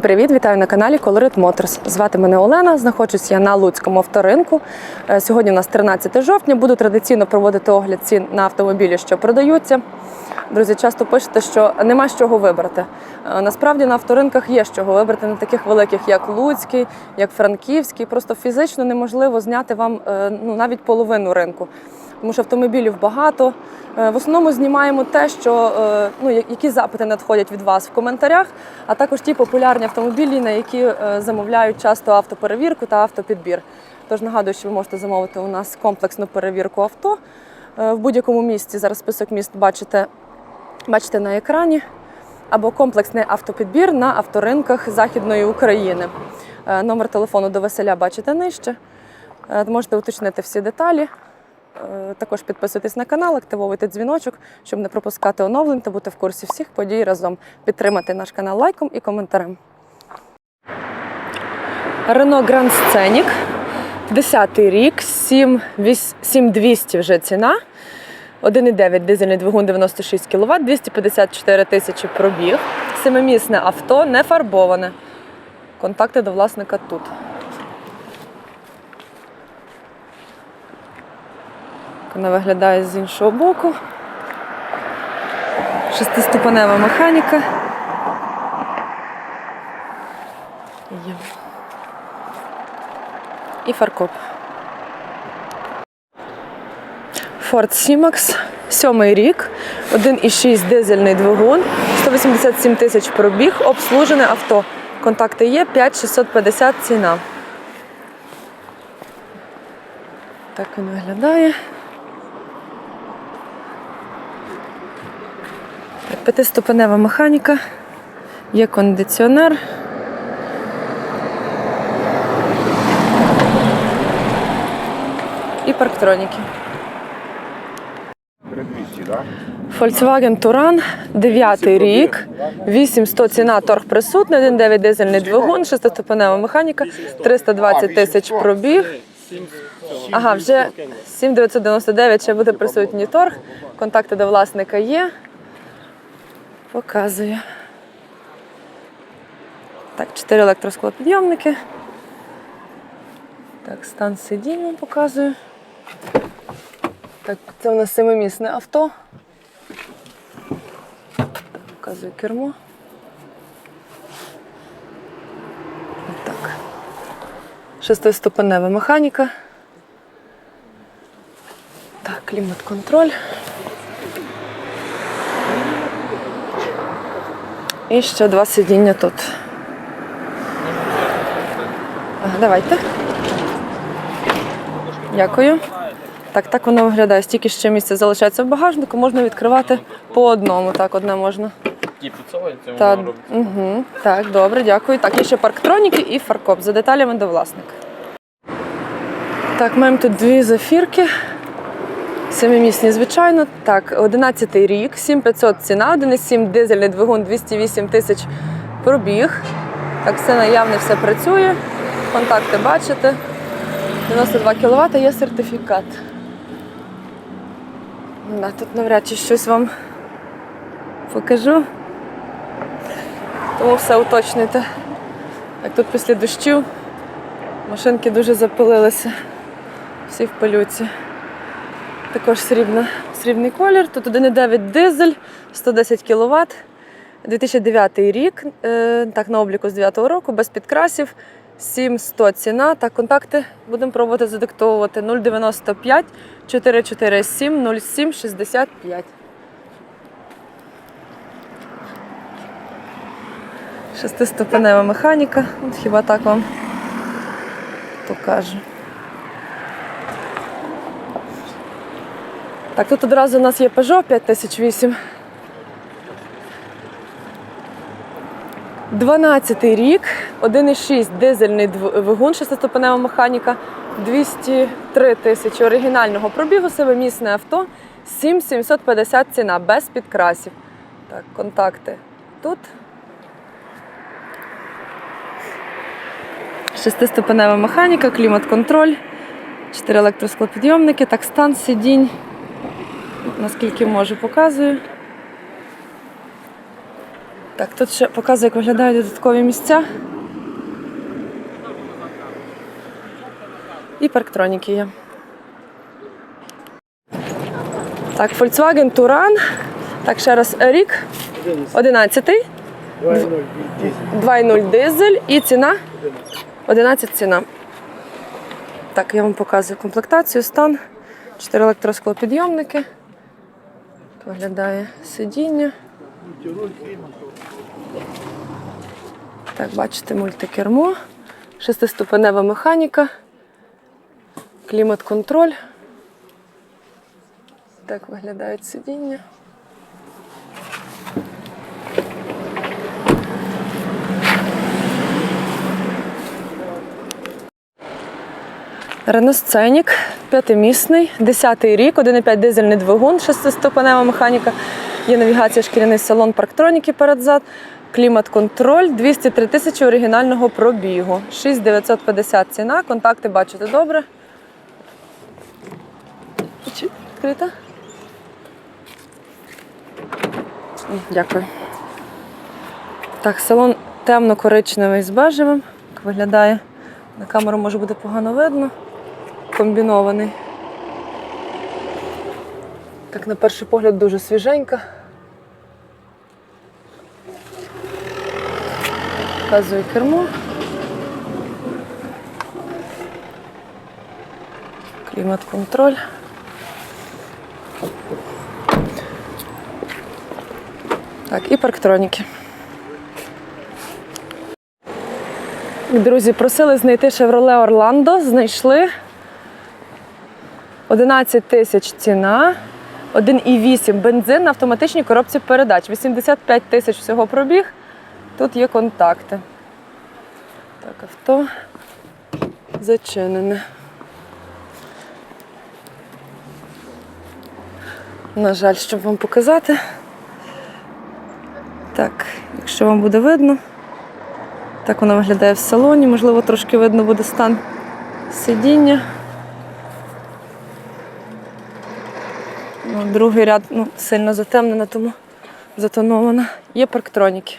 Всім привіт! Вітаю на каналі Colorit Motors. Звати мене Олена. Знаходжусь я на Луцькому авторинку. Е, Сьогодні у нас 13 жовтня. Буду традиційно проводити огляд цін на автомобілі, що продаються. Друзі, часто пишете, що нема з чого вибрати. Е, Насправді на авторинках є з чого вибрати на таких великих, як Луцький, як Франківський. Просто фізично неможливо зняти вам е, ну, навіть половину ринку тому що автомобілів багато. Е, В основному знімаємо те, що е, ну які запити надходять від вас в коментарях, а також ті популярні автомобілі, на які е, замовляють часто автоперевірку та автопідбір. Тож нагадую, що ви можете замовити у нас комплексну перевірку авто в будь-якому місці. Зараз список міст бачите, бачите на екрані. Або комплексний автопідбір на авторинках Західної України. Номер телефону до веселя бачите нижче. Можете уточнити всі деталі. Е, Також підписуйтесь на канал, активовуйте дзвіночок, щоб не пропускати оновлень та бути в курсі всіх подій разом. Підтримати наш канал лайком і коментарем. Renault Grand Scenic, 10 рік, 7200 вже ціна. 1,9 дизельний двигун 96 кВт, 254 тисячі пробіг. Семимісне авто, не фарбоване. Контакти до власника тут. Вона виглядає з іншого боку. Шестиступенева механіка. І фаркоп. Ford C-Max, сьомий рік, 1,6 дизельний двигун, 187 тисяч пробіг, обслужене авто. Контакти є, 5650 ціна. Так він виглядає. П'ятиступенева механіка, є кондиціонер. І парктроніки. Volkswagen Touran, 9 рік, 8100 ціна, торг присутний, 1,9 дизельний двигун, шестиступенева механіка, 320 тисяч пробіг. Ага, вже 7999 ще буде присутній торг. Контакти до власника є. Показую. Так, 4 електросклопідйомники. Так, стан сидінь вам показую. Так, це у нас семимісне авто. Так, Показую кермо. Так. Шестиступенева механіка. Так, клімат-контроль. І ще два сидіння тут. Давайте. Дякую. Так, так воно виглядає. Стільки ще місця залишається в багажнику, можна відкривати по одному. Так, одне можна. Ті підсовується, воно робить. угу. так, добре, дякую. Так, є ще парктроніки і фаркоп. За деталями до власника. Так, маємо тут дві зафірки. Семимісні, звичайно. Так, 11 й рік, 7500 ціна, 1,7 дизельний двигун, 208 тисяч пробіг. Так, все наявне, все працює. Контакти бачите. 92 кВт є сертифікат. Да, тут навряд чи щось вам покажу. Тому все уточнюйте. Як тут після дощів машинки дуже запилилися. Всі в пилюці. Також срібна, срібний колір. Тут 1,9 дизель, 110 кВт. 2009 рік. Е, так, на обліку з 9 року, без підкрасів. 7100 ціна. Так, контакти будемо пробувати задиктовувати 095 447 07 65. Шестиступенева механіка. От хіба так вам покажу. Так, тут одразу у нас є Peugeot 5008. 12 рік, 1,6 дизельний двигун, шестиступенева механіка, 203 тисячі оригінального пробігу, семимісне авто, 7750 ціна, без підкрасів. Так, контакти тут. Шестиступенева механіка, клімат-контроль, 4 електросклопідйомники, так стан сидінь. Наскільки можу, показую. Так, тут ще показує, як виглядають додаткові місця. І парктроніки є. Так, Volkswagen Touran. Так, ще раз рік. 11-й. 2.0 дизель і ціна 11 ціна. Так, я вам показую комплектацію, стан. 4 електросклопідйомники. Виглядає сидіння. Так, бачите, мультикермо, шестиступенева механіка, клімат-контроль. Так виглядають сидіння. Scenic, п'ятимісний, 10-й рік, 1,5 дизельний двигун, шестиступенева механіка. Є навігація, шкіряний салон, парктроніки передзад, клімат-контроль, 203 тисячі оригінального пробігу, 6950 ціна, контакти бачите добре. Відкрита? Дякую. Так, салон темно-коричневий з бежевим. Як виглядає. На камеру може буде погано видно. Комбінований. Так, на перший погляд дуже свіженька. Показую кермо. Клімат-контроль. Так, і парктроніки. Друзі, просили знайти Chevrolet Orlando. Знайшли 11 тисяч ціна, 1,8 бензин на автоматичній коробці передач. 85 тисяч всього пробіг. Тут є контакти. Так, авто зачинене. На жаль, щоб вам показати. Так, якщо вам буде видно. Так вона виглядає в салоні, можливо, трошки видно буде стан сидіння. Ну, другий ряд ну, сильно затемнена, тому затонована. Є парктроніки.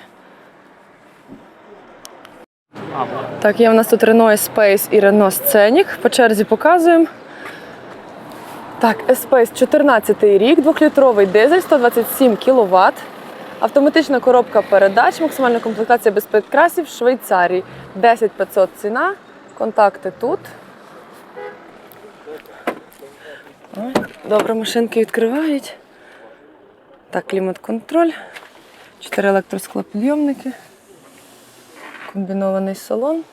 Так, є в нас тут Renault Space і Renault Scenic. По черзі показуємо. Так, Espace 14 рік, 2-літровий дизель, 127 кВт. Автоматична коробка передач, максимальна комплектація без підкрасів в Швейцарії. 10 500 ціна. Контакти тут. Добре, машинки відкривають. Так, клімат-контроль. 4 електросклопідйомники. Комбінований салон.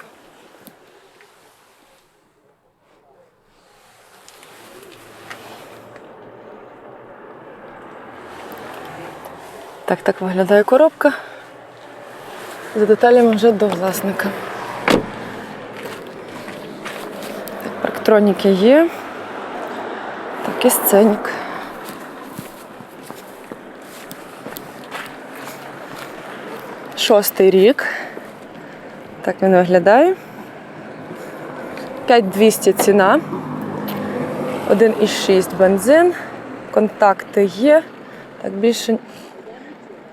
Так, так виглядає коробка. За деталями вже до власника. Так, парктроніки є. Так, і сценік. Шостий рік. Так він виглядає. 5200 ціна. 1,6 бензин. Контакти є. Так більше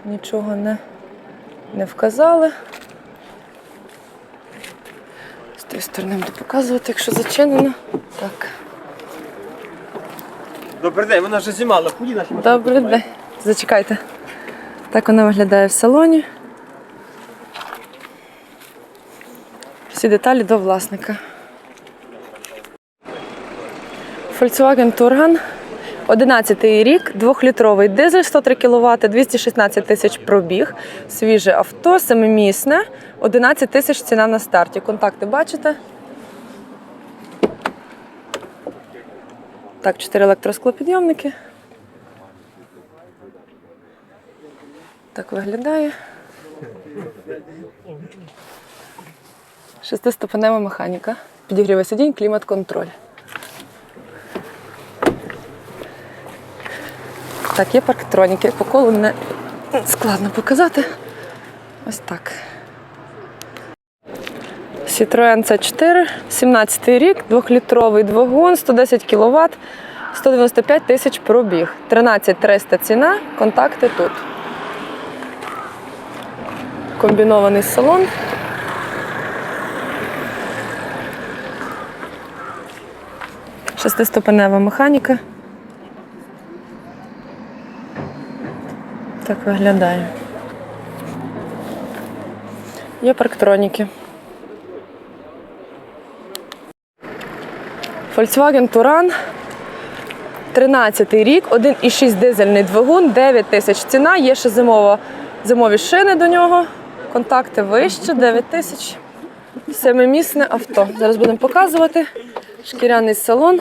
нічого не, не вказали. З тієї сторони буду показувати, якщо зачинено. Так. Добрий день, вона вже знімала. Худі наші. Добрий день. Зачекайте. Так вона виглядає в салоні. Всі деталі до власника. Volkswagen Touran. 11 рік, 2-літровий дизель, 103 кВт, 216 тисяч пробіг. Свіже авто, семимісне, 11 тисяч ціна на старті. Контакти бачите? Так, 4 електросклопідйомники. Так виглядає. Шестиступенева механіка. Підігріве сидінь, клімат-контроль. Так, є парктроніки. По колу не складно показати. Ось так. Citroen C4, 17 рік, 2-літровий двигун, 110 кВт, 195 тисяч пробіг. 13 300 ціна, контакти тут. комбінований салон. Шестиступенева механіка. Так виглядає. Є парктроніки. Volkswagen Touran. 13 рік, 1,6 дизельний двигун, 9 тисяч ціна, є ще зимова, зимові шини до нього, контакти вище, 9 тисяч. Семимісне авто. Зараз будемо показувати. Шкіряний салон,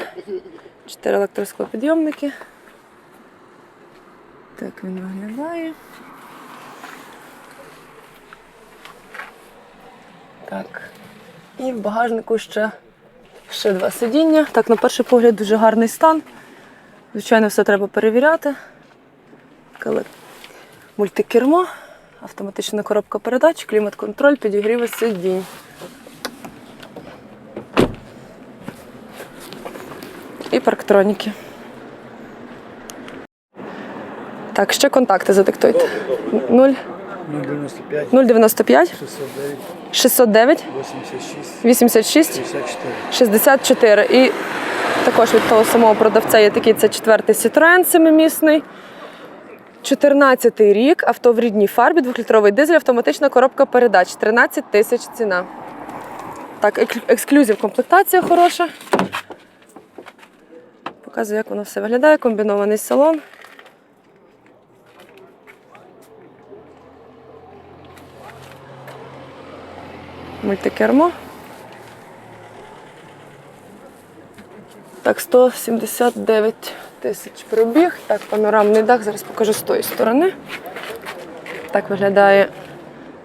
4 електросклопідйомники. Так він виглядає. Так. І в багажнику ще, ще два сидіння. Так, на перший погляд, дуже гарний стан. Звичайно, все треба перевіряти. Коли мультикермо, автоматична коробка передач, клімат-контроль, підігріви сидінь. І парктроніки. Так, ще контакти задиктуйте. 0 095 095 609 609 86 86 64. І також від того самого продавця є такий це четвертий Citroen семимісний. 14 рік, авто в рідній фарбі, двохлітровий дизель, автоматична коробка передач. 13 тисяч ціна. Так, ек- ексклюзив комплектація хороша. Показую, як воно все виглядає. Комбінований салон. Мультикермо. Так, 179 тисяч пробіг. Так, панорамний дах. Зараз покажу з тої сторони. Так виглядає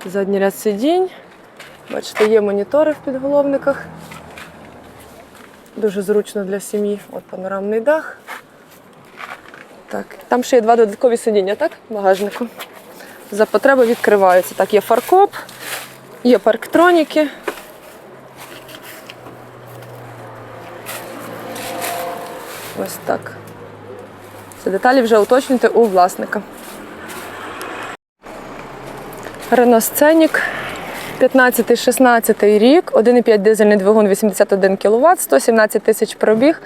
задній ряд сидінь. Бачите, є монітори в підголовниках. Дуже зручно для сім'ї. От панорамний дах. Так, там ще є два додаткові сидіння, так? В багажнику. За потреби відкриваються. Так, є фаркоп, є парктроніки. Ось так. Ці деталі вже уточнюйте у власника. Scenic 15-16 рік, 1,5 дизельний двигун 81 кВт, 117 тисяч пробіг,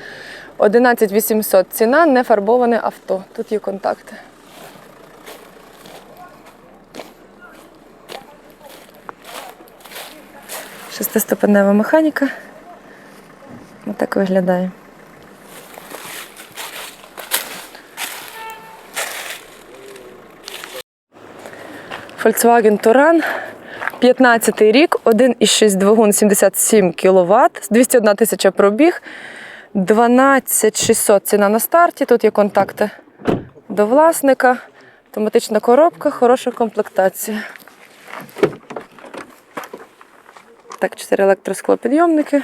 11 800 ціна, не фарбоване авто. Тут є контакти. Шестиступенева механіка. Ось виглядає. Volkswagen Touran, 15 рік, 1,6 двигун 77 кВт, 201 тисяча пробіг, 12 600 ціна на старті. Тут є контакти до власника, автоматична коробка, хороша комплектація. Так, 4 електросклопідйомники,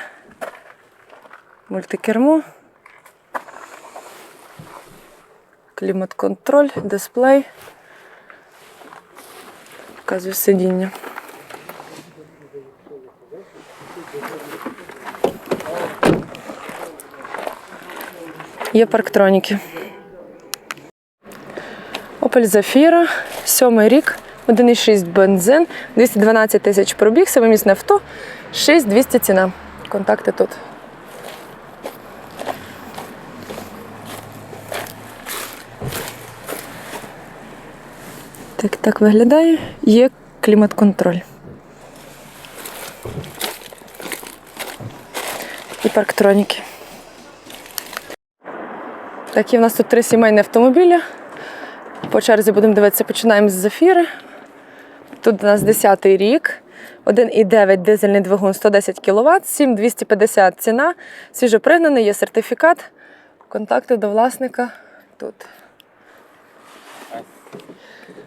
мультикермо, клімат-контроль, дисплей. Показую сидіння. Є парктроніки. Opel Zafira, сьомий рік, 1,6 бензин, 212 тисяч пробіг, семимісне авто, 6200 ціна. Контакти тут. Так, так виглядає. Є клімат-контроль. І парктроніки. Так, і в нас тут три сімейні автомобілі. По черзі будемо дивитися, починаємо з зафіри. Тут у нас 10-й рік. 1,9 дизельний двигун 110 кВт, 7250 ціна. Свіжопригнаний, є сертифікат. Контакти до власника тут.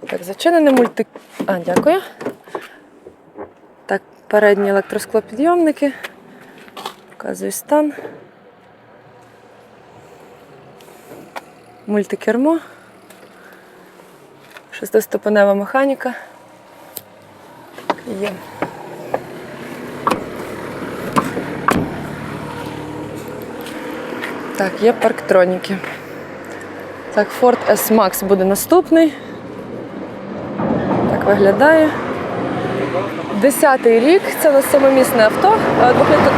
Так, зачинений мульти. А, дякую. Так, передні електросклопідйомники. Показую стан. Мультикермо. Шестиступенева механіка. Є. Так, є парктроніки. Так, Ford S-Max буде наступний. Так виглядає. Десятий рік, це у нас самомісне авто. Е, Двохлітр...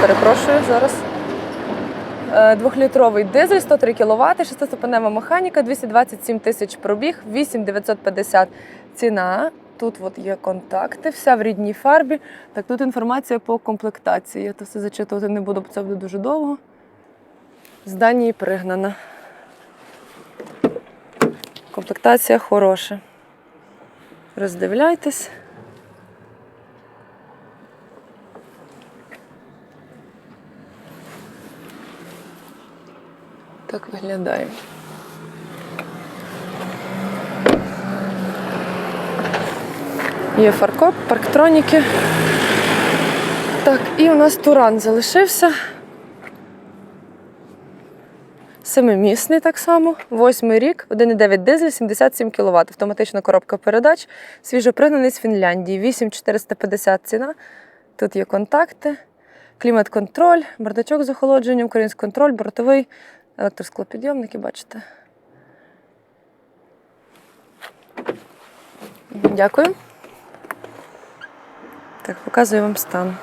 Перепрошую зараз. Е, Двохлітровий дизель, 103 кВт, шестиступенева механіка, 227 тисяч пробіг, 8950 ціна. Тут от є контакти, вся в рідній фарбі. Так, тут інформація по комплектації. Я то все зачитувати не буду, бо це буде дуже довго. З Данії пригнана. Комплектація хороша. Роздивляйтесь. Так виглядає. Є фаркоп, парктроніки. Так, і у нас туран залишився. Семимісний так само, восьмий рік, 1,9 дизель, 77 кВт, автоматична коробка передач, свіжопригнаний з Фінляндії, 8450 ціна. Тут є контакти, клімат-контроль, бардачок з охолодженням, український контроль, бортовий, електросклопідйомники, бачите. Дякую. Так, показую вам стан.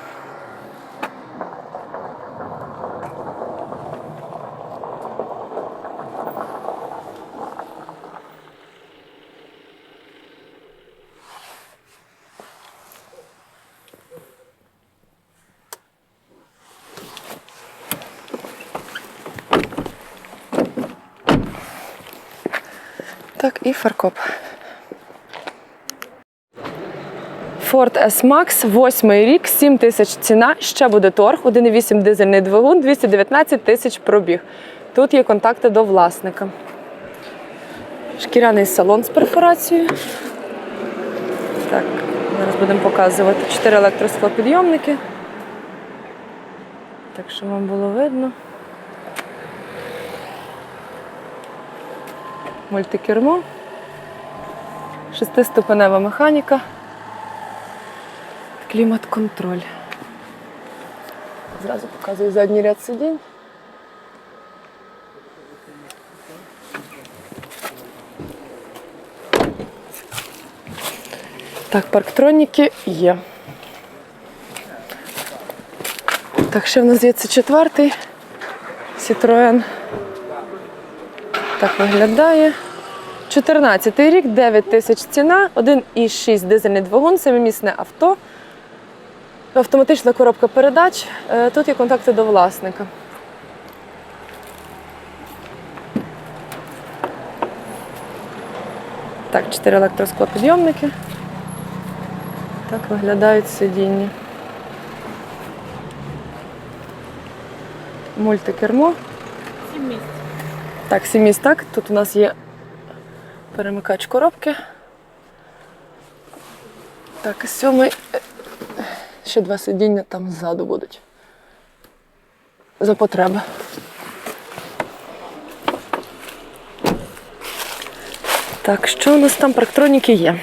Так, і фаркоп. Ford S-Max, восьмий рік, 7 тисяч ціна, ще буде торг, 1,8 дизельний двигун, 219 тисяч пробіг. Тут є контакти до власника. Шкіряний салон з перфорацією. Так, зараз будемо показувати. Чотири електросклопідйомники. Так, щоб вам було видно. Мультикермо. Шестиступенева механіка. Клімат-контроль. Зразу показую задній ряд сидінь. Так, парктроніки є. Так, ще в нас є четвертий Citroen. Так виглядає. 14 рік, 9 тисяч ціна, 1,6 дизельний двигун, семимісне авто, автоматична коробка передач. Е, Тут є контакти до власника. Так, 4 електросклопідйомники. Так виглядають сидіння. Мультикермо. Сім місць. Так, сім місць так. Тут у нас є перемикач коробки. Так, сьомий. Ще два сидіння там ззаду будуть. За потреби. Так, що у нас там парктроніки є?